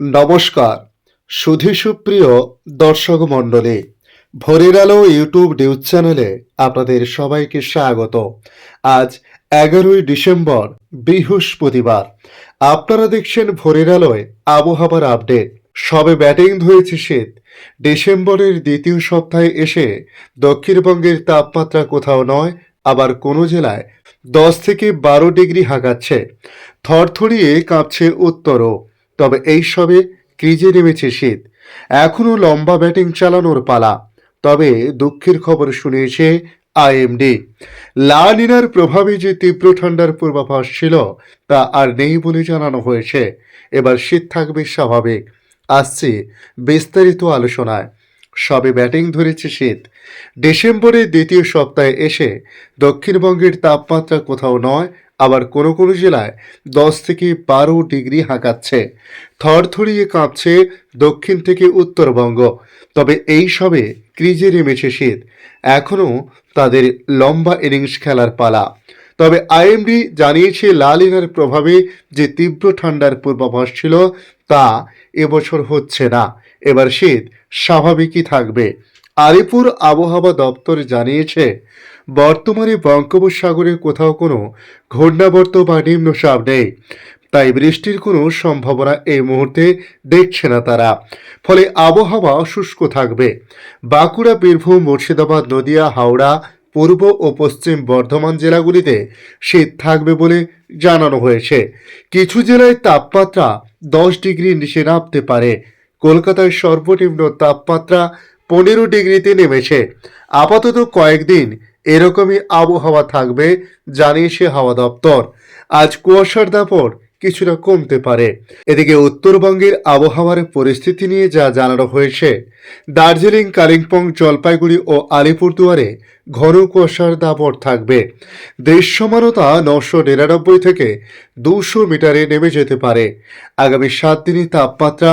নমস্কার। সুধী সুপ্রিয় দর্শক মণ্ডলী, ভোরের আলো ইউটিউব নিউজ চ্যানেলে আপনাদের সবাইকে স্বাগত। আজ এগারোই ডিসেম্বর, বৃহস্পতিবার। আপনারা দেখছেন ভোরের আলোয় আবহাওয়ার আপডেট। সবে ব্যাটিং ধরেছে শীত। ডিসেম্বরের দ্বিতীয় সপ্তাহে এসে দক্ষিণবঙ্গের তাপমাত্রা কোথাও নয়, আবার কোনো জেলায় দশ থেকে বারো ডিগ্রি হাঁকাচ্ছে। থরথরিয়ে কাঁপছে উত্তরও। তবে এই সবে ক্রিজে নেমেছে শীত। এখনও লম্বা ব্যাটিং চালানোর পালা। তবে দুঃখের খবর শুনিয়েছে আইএমডি। লা নিনার প্রভাবে যে তীব্র ঠান্ডার পূর্বাভাস ছিল, তা আর নেই বলে জানানো হয়েছে। এবার শীত থাকবে স্বাভাবিক। আসছে বিস্তারিত আলোচনায়। সবে ব্যাটিং ধরেছে শীত। ডিসেম্বরের দ্বিতীয় সপ্তাহে এসে দক্ষিণবঙ্গের তাপমাত্রা কোথাও নয় আবার কোনো কোনো জেলায় দশ থেকে বারো ডিগ্রি হাঁকাচ্ছে। থরথরিয়ে কাঁপছে দক্ষিণ থেকে উত্তরবঙ্গ। তবে এই সবে ক্রিজে নেমেছে শীত। এখনও তাদের লম্বা ইনিংস খেলার পালা। তবে আইএমডি জানিয়েছে লালিনার প্রভাবে যে তীব্র ঠান্ডার পূর্বাভাস ছিল, তা এবছর হচ্ছে না। এবার শীত স্বাভাবিকই থাকবে। আলিপুর আবহাওয়া দপ্তর জানিয়েছে, বর্তমানে বঙ্গোপসাগরে কোথাও কোনো ঘূর্ণাবর্ত বা নিম্নচাপ নেই। তাই বৃষ্টির কোনো সম্ভাবনা এই মুহূর্তে দেখছে না তারা। ফলে আবহাওয়া শুষ্ক থাকবে। বাঁকুড়া, বীরভূম, মুর্শিদাবাদ, নদিয়া, হাওড়া, পূর্ব ও পশ্চিম বর্ধমান জেলাগুলিতে শীত থাকবে বলে জানানো হয়েছে। কিছু জেলায় তাপমাত্রা দশ ডিগ্রি নিচে নামতে পারে। কলকাতায় সর্বনিম্ন তাপমাত্রা পনেরো ডিগ্রিতে নেমেছে। আপাতত কয়েকদিন এরকমই আবহাওয়া থাকবে জানিয়েছে হাওয়া দপ্তর। আজ কুয়াশার দাপট কিছুটা কমতে পারে। এদিকে উত্তরবঙ্গের আবহাওয়ার পরিস্থিতি নিয়ে যা জানানো হয়েছে, দার্জিলিং, কালিম্পং, জলপাইগুড়ি ও আলিপুরদুয়ারে ঘন কুয়াশার দাপট থাকবে। দৃশ্যমানতা নশো নিরানব্বই থেকে দুশো মিটারে নেমে যেতে পারে। আগামী সাত দিনই তাপমাত্রা